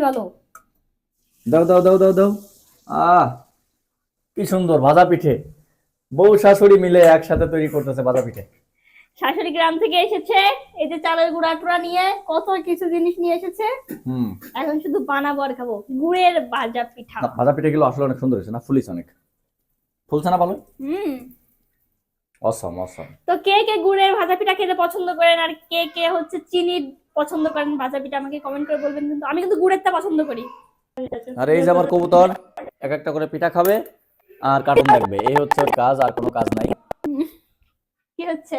ভালো। দাও দাও দাও দাও দাও। আহ কি সুন্দর ভাজা পিঠে। বউ শাশুড়ি মিলে একসাথে তৈরি করতেছে ভাজা পিঠে। শাশুড়ি গ্রাম থেকে এসেছে এই যে চালের গুঁড়া টুড়া নিয়ে কত কিছু জিনিস নিয়ে এসেছে। হুম। এখন শুধু বানাবো আর খাব গুড়ের ভাজা পিঠা। ভাজা পিঠে গুলো আসলে অনেক সুন্দর হয়েছে না ফুলিস অনেক। ফুলছে না ভালো? হুম। অসম অসম তো কে কে গুড়ের ভাজা পিঠা খেতে পছন্দ করেন আর কে কে হচ্ছে চিনির পছন্দ করেন পিঠা আমাকে কমেন্ট করে বলবেন কিন্তু আমি কিন্তু গুড়েরটা পছন্দ করি। আর এই যে আমার কবুতর এক একটা করে পিঠা খাবে আর কার্টুন দেখবে। এই হচ্ছে কাজ আর কোনো কাজ নাই। কি হচ্ছে?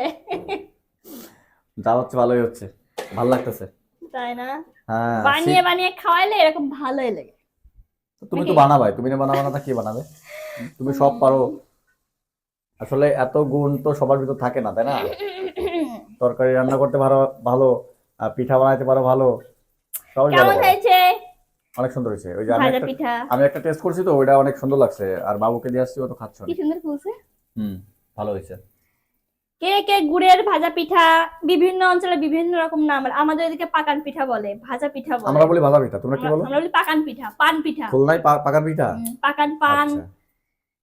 যা হচ্ছে ভালোই হচ্ছে। ভালো লাগতেছে। তাই না? হ্যাঁ বানিয়ে বানিয়ে খাওয়াইলে এরকম ভালোই লাগে। তুমি তো বানাবাই। তুমি না বানাবা না তা কি বানাবে? তুমি সব পারো। আসলে এত গুণ তো সবার ভিতর থাকে না তাই না? তরকারি রান্না করতে ভালো ভালো আর পিঠা বানাইতে পারো ভালো। সবাই কেমন হয়েছে? অনেক সুন্দর হয়েছে। ওই যে আমি একটা আমি একটা টেস্ট করছি তো ওইটা অনেক সুন্দর লাগছে। আর বাবুকে দিয়ে আসছি ও তো খাচ্ছ কি সুন্দর ফুলছে। হুম ভালো হয়েছে। কে কে গুড়ের ভাজা পিঠা বিভিন্ন অঞ্চলে বিভিন্ন রকম নাম আমাদের এদিকে পাকান পিঠা বলে ভাজা পিঠা বলে। আমরা বলি ভাজা পিঠা। তোমরা কি বলো? আমরা বলি পাকান পিঠা পান পিঠা। খুলনায় পা- পাকার পিঠা? পাকান পান। আচ্ছা।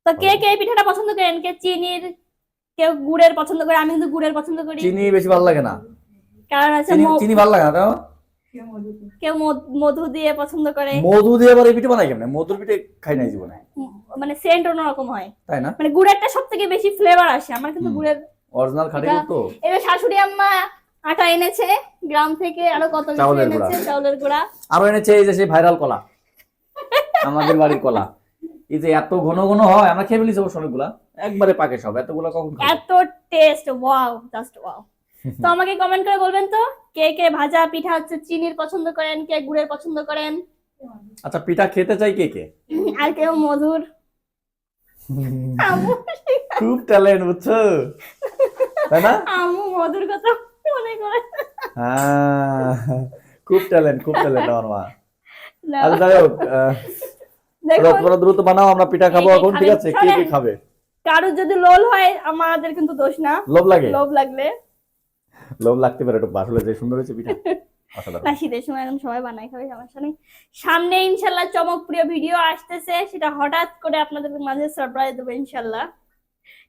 তো কে কে এই পিঠাটা পছন্দ করেন? কে চিনির কেউ গুড়ের পছন্দ করে আমি কিন্তু গুড়ের পছন্দ করি। চিনি বেশি ভালো লাগে না। কারণ আছে চিনি ভালো লাগে না তাও? কেউ মধু- মধু দিয়ে পছন্দ করে। মধু দিয়ে আবার এই পিঠে বানাই কেমন? মধুর পিঠে খাই নাই জীবনে। মানে সেন্ট অন্যরকম হয়। তাই না? মানে গুড়েরটা সব থেকে বেশি ফ্লেভার আসে আমার কিন্তু গুড়ের অরিজিনাল খাঁটি তো। এবার শাশুড়ি আম্মা আটা এনেছে গ্রাম থেকে আরও কত কিছু এনেছে চাউলের গুঁড়া। আরও এনেছে এই যে সেই ভাইরাল কলা আমাদের বাড়ির কলা। এই যে এত ঘন ঘন হয় আমরা খেয়ে ফেলিছি অবশ্য অনেকগুলা। একবারে পাকে সব এতগুলা কখন এত টেস্ট ওয়াও জাস্ট ওয়াও তো আমাকে কমেন্ট করে বলবেন তো কে কে ভাজা পিঠা হচ্ছে চিনির পছন্দ করেন কে গুড়ের পছন্দ করেন? আচ্ছা পিঠা খেতে চাই কে কে? আর কেউ মধুর। খুব ট্যালেন্ট বুঝছ? তাই না? আমু মধুর কথা মনে করে। হ্যাঁ খুব ট্যালেন্ট খুব ট্যালেন্ট আমার মা। আচ্ছা যাই হোক তোমরা দ্রুত বানাও আমরা পিঠা খাব এখন ঠিক আছে? কে কে খাবে? কারোর যদি লোল হয় আমাদের কিন্তু দোষ না। লোভ লাগে? লোভ লাগলে। লোভ লাগতে পারে একটু বাসলে যে সুন্দর হয়েছে পিঠা। না শীতের সময় এখন সবাই বানাই খাবে সমস্যা নেই। সামনে ইনশাল্লাহ চমকপ্রিয় ভিডিও আসতেছে সেটা হঠাৎ করে আপনাদের মাঝে সারপ্রাইজ দেবো ইনশাল্লাহ।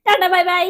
Tata bye bye